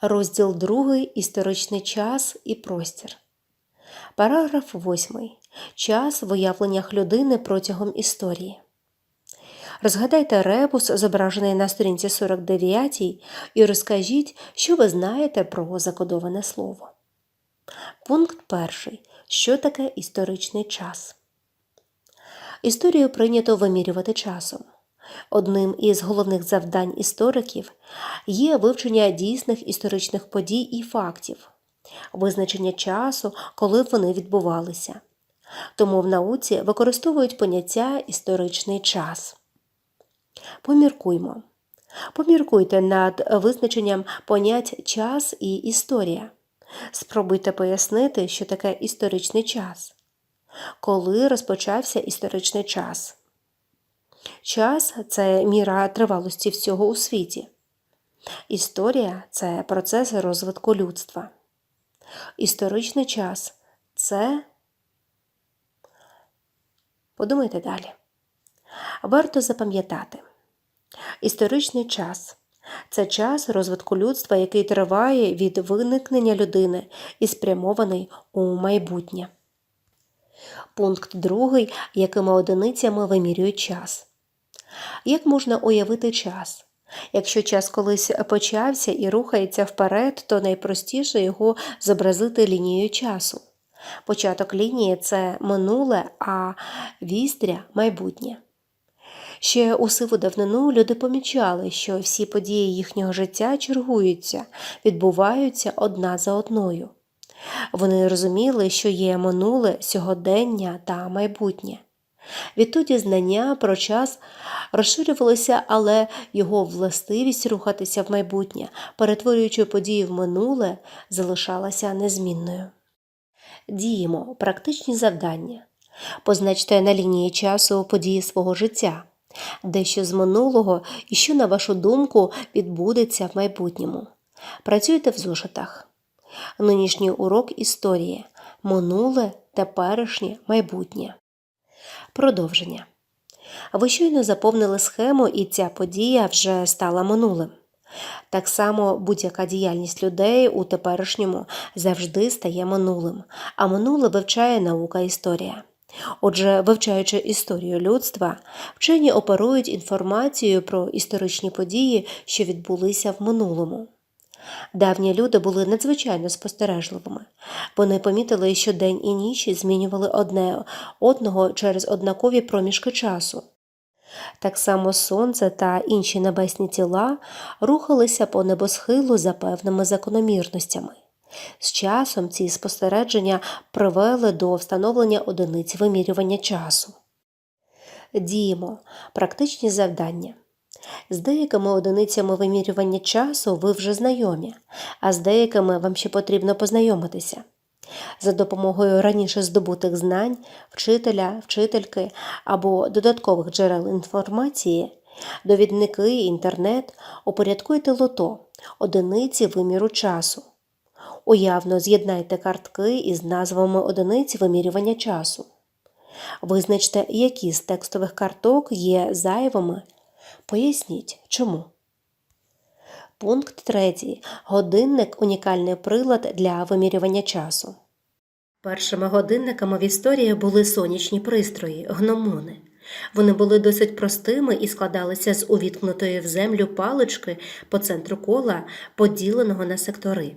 Розділ 2. Історичний час і простір. Параграф 8. Час в уявленнях людини протягом історії. Розгадайте ребус, зображений на сторінці 49, і розкажіть, що ви знаєте про закодоване слово. Пункт 1. Що таке історичний час? Історію прийнято вимірювати часом. Одним із головних завдань істориків є вивчення дійсних історичних подій і фактів, визначення часу, коли вони відбувалися. Тому в науці використовують поняття історичний час. Поміркуймо. Поміркуйте над визначенням понять час і історія. Спробуйте пояснити, що таке історичний час. Коли розпочався історичний час? Час це міра тривалості всього у світі. Історія це процес розвитку людства. Історичний час це. Подумайте далі. Варто запам'ятати. Історичний час це час розвитку людства, який триває від виникнення людини і спрямований у майбутнє. Пункт другий, якими одиницями вимірюють час. Як можна уявити час? Якщо час колись почався і рухається вперед, то найпростіше його зобразити лінією часу. Початок лінії це минуле, а вістря майбутнє. Ще у сиву давнину люди помічали, що всі події їхнього життя чергуються, відбуваються одна за одною. Вони розуміли, що є минуле, сьогодення та майбутнє. Відтоді знання про час розширювалися, але його властивість рухатися в майбутнє, перетворюючи події в минуле, залишалася незмінною. Діємо практичні завдання. Позначте на лінії часу події свого життя, дещо з минулого і що, на вашу думку, відбудеться в майбутньому. Працюйте в зошитах. Нинішній урок історії минуле, теперішнє, майбутнє. Продовження. Ви щойно заповнили схему, і ця подія вже стала минулим. Так само будь-яка діяльність людей у теперішньому завжди стає минулим, а минуле вивчає наука історія. Отже, вивчаючи історію людства, вчені оперують інформацією про історичні події, що відбулися в минулому. Давні люди були надзвичайно спостережливими. Вони помітили, що день і ніч змінювали одне одного через однакові проміжки часу. Так само сонце та інші небесні тіла рухалися по небосхилу за певними закономірностями. З часом ці спостереження привели до встановлення одиниць вимірювання часу. Діємо практичні завдання. З деякими одиницями вимірювання часу ви вже знайомі, а з деякими вам ще потрібно познайомитися. За допомогою раніше здобутих знань, вчителя, вчительки або додаткових джерел інформації, довідники, інтернет, упорядкуйте лото, одиниці виміру часу. Уявно з'єднайте картки із назвами одиниць вимірювання часу. Визначте, які з текстових карток є зайвими. Поясніть, чому. Пункт 3. Годинник унікальний прилад для вимірювання часу. Першими годинниками в історії були сонячні пристрої, гномони. Вони були досить простими і складалися з увіткнутої в землю палички по центру кола, поділеного на сектори.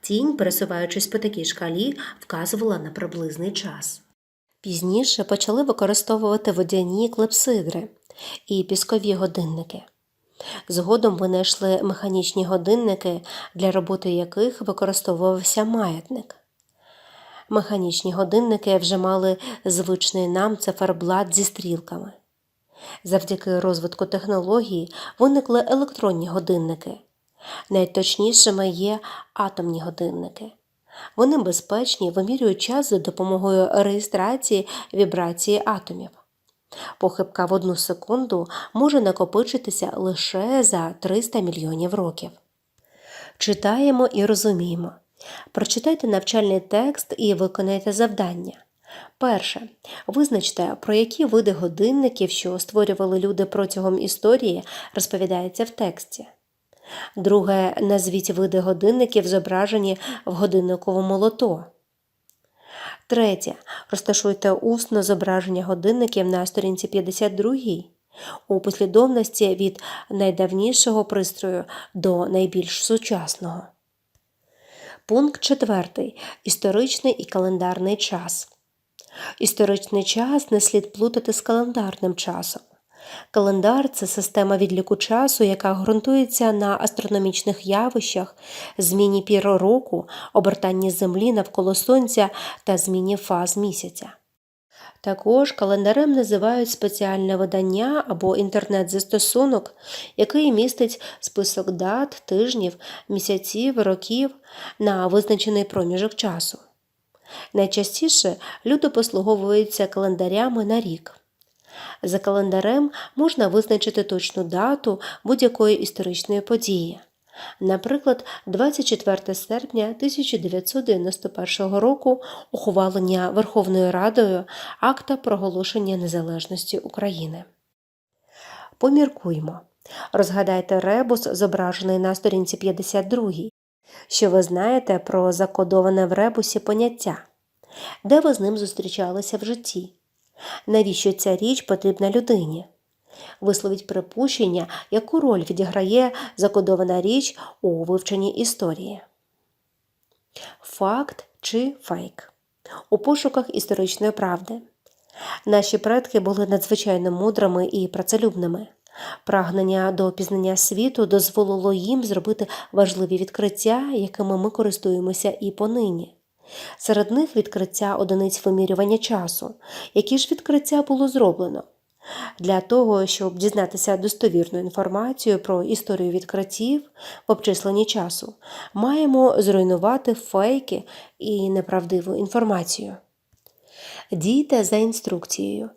Тінь, пересуваючись по такій шкалі, вказувала на приблизний час. Пізніше почали використовувати водяні клепсидри і піскові годинники. Згодом винайшли механічні годинники, для роботи яких використовувався маятник. Механічні годинники вже мали звичний нам циферблат зі стрілками. Завдяки розвитку технології виникли електронні годинники. Найточнішими є атомні годинники. Вони безпечні, вимірюють час за допомогою реєстрації вібрації атомів. Похибка в одну секунду може накопичитися лише за 300 мільйонів років. Читаємо і розуміємо. Прочитайте навчальний текст і виконайте завдання. Перше. Визначте, про які види годинників, що створювали люди протягом історії, розповідається в тексті. Друге. Назвіть види годинників, зображені в годинниковому лото. Третє. Розташуйте усно зображення годинників на сторінці 52 у послідовності від найдавнішого пристрою до найбільш сучасного. Пункт 4. Історичний і календарний час. Історичний час не слід плутати з календарним часом. Календар це система відліку часу, яка ґрунтується на астрономічних явищах, зміні пір року, обертанні Землі навколо Сонця та зміні фаз місяця. Також календарем називають спеціальне видання або інтернет-застосунок, який містить список дат, тижнів, місяців, років на визначений проміжок часу. Найчастіше люди послуговуються календарями на рік. За календарем можна визначити точну дату будь-якої історичної події. Наприклад, 24 серпня 1991 року ухвалення Верховною Радою акта проголошення незалежності України. Поміркуймо. Розгадайте ребус, зображений на сторінці 52. Що ви знаєте про закодоване в ребусі поняття? Де ви з ним зустрічалися в житті? Навіщо ця річ потрібна людині? Висловіть припущення, яку роль відіграє закодована річ у вивченні історії. Факт чи фейк у пошуках історичної правди. Наші предки були надзвичайно мудрими і працелюбними. Прагнення до пізнання світу дозволило їм зробити важливі відкриття, якими ми користуємося і понині. Серед них відкриття одиниць вимірювання часу. Які ж відкриття було зроблено? Для того, щоб дізнатися достовірну інформацію про історію відкриттів в обчисленні часу, маємо зруйнувати фейки і неправдиву інформацію. Дійте за інструкцією.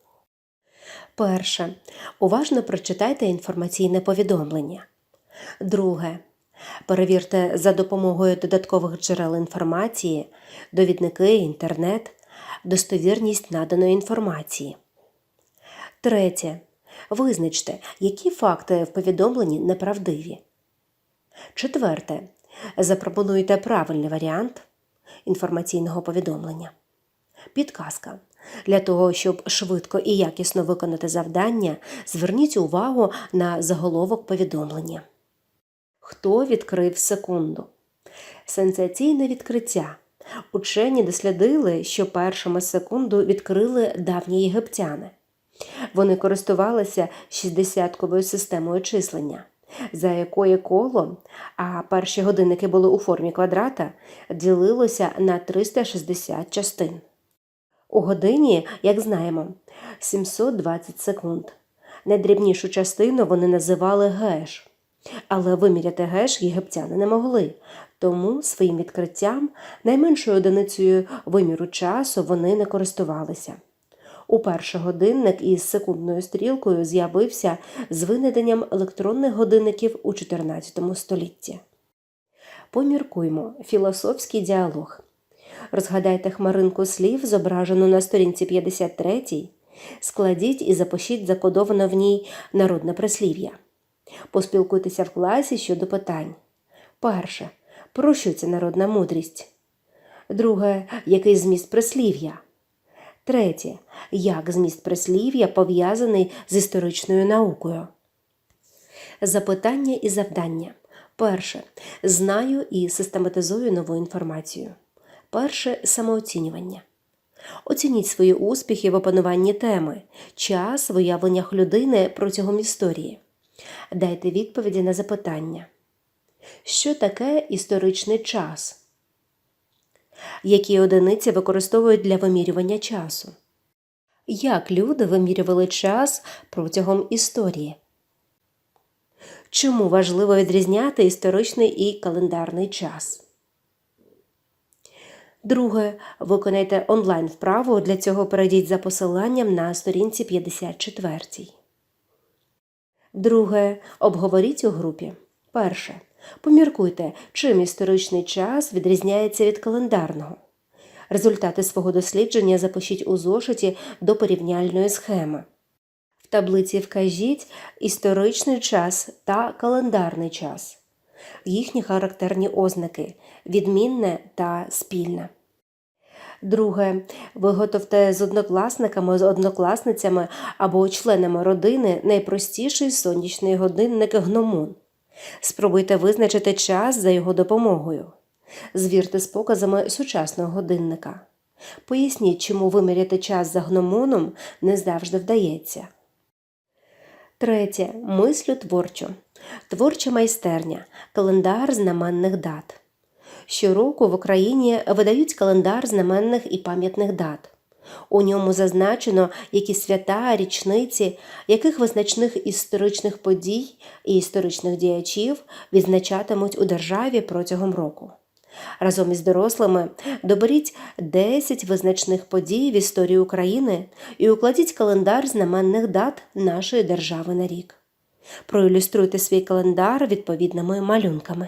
Перше. Уважно прочитайте інформаційне повідомлення. Друге. Перевірте за допомогою додаткових джерел інформації, довідники, інтернет, достовірність наданої інформації. Третє. Визначте, які факти в повідомленні неправдиві. Четверте. Запропонуйте правильний варіант інформаційного повідомлення. Підказка. Для того, щоб швидко і якісно виконати завдання, зверніть увагу на заголовок повідомлення. Хто відкрив секунду? Сенсаційне відкриття. Учені дослідили, що першими секунду відкрили давні єгиптяни. Вони користувалися 60-ковою системою числення, за якої коло, а перші годинники були у формі квадрата, ділилося на 360 частин. У годині, як знаємо, 720 секунд. Найдрібнішу частину вони називали геш. Але виміряти геш єгиптяни не могли, тому своїм відкриттям найменшою одиницею виміру часу вони не користувалися. Уперше годинник із секундною стрілкою з'явився з винайденням електронних годинників у 14 столітті. Поміркуймо філософський діалог. Розгадайте хмаринку слів, зображену на сторінці 53, складіть і запишіть закодоване в ній народне прислів'я. Поспілкуйтеся в класі щодо питань. Перше. Про що ця народна мудрість? Друге. Який зміст прислів'я? Третє. Як зміст прислів'я пов'язаний з історичною наукою? Запитання і завдання. Перше. Знаю і систематизую нову інформацію. Перше самооцінювання. Оцініть свої успіхи в опануванні теми, час в уявленнях людини протягом історії. Дайте відповіді на запитання. Що таке історичний час? Які одиниці використовують для вимірювання часу? Як люди вимірювали час протягом історії? Чому важливо відрізняти історичний і календарний час? Друге. Виконайте онлайн вправу. Для цього перейдіть за посиланням на сторінці 54. Друге. Обговоріть у групі. Перше. Поміркуйте, чим історичний час відрізняється від календарного. Результати свого дослідження запишіть у зошиті до порівняльної схеми. В таблиці вкажіть історичний час та календарний час. їхні характерні ознаки відмінне та спільне. Друге, виготовте з однокласниками, з однокласницями або членами родини найпростіший сонячний годинник гномон. Спробуйте визначити час за його допомогою. Звірте з показами сучасного годинника. Поясніть, чому виміряти час за гномоном не завжди вдається. Третє. Мислю творчо. Творча майстерня. Календар знаменних дат. Щороку в Україні видають календар знаменних і пам'ятних дат. У ньому зазначено, які свята, річниці, яких визначних історичних подій і історичних діячів відзначатимуть у державі протягом року. Разом із дорослими доберіть 10 визначних подій в історії України і укладіть календар знаменних дат нашої держави на рік. Проілюструйте свій календар відповідними малюнками.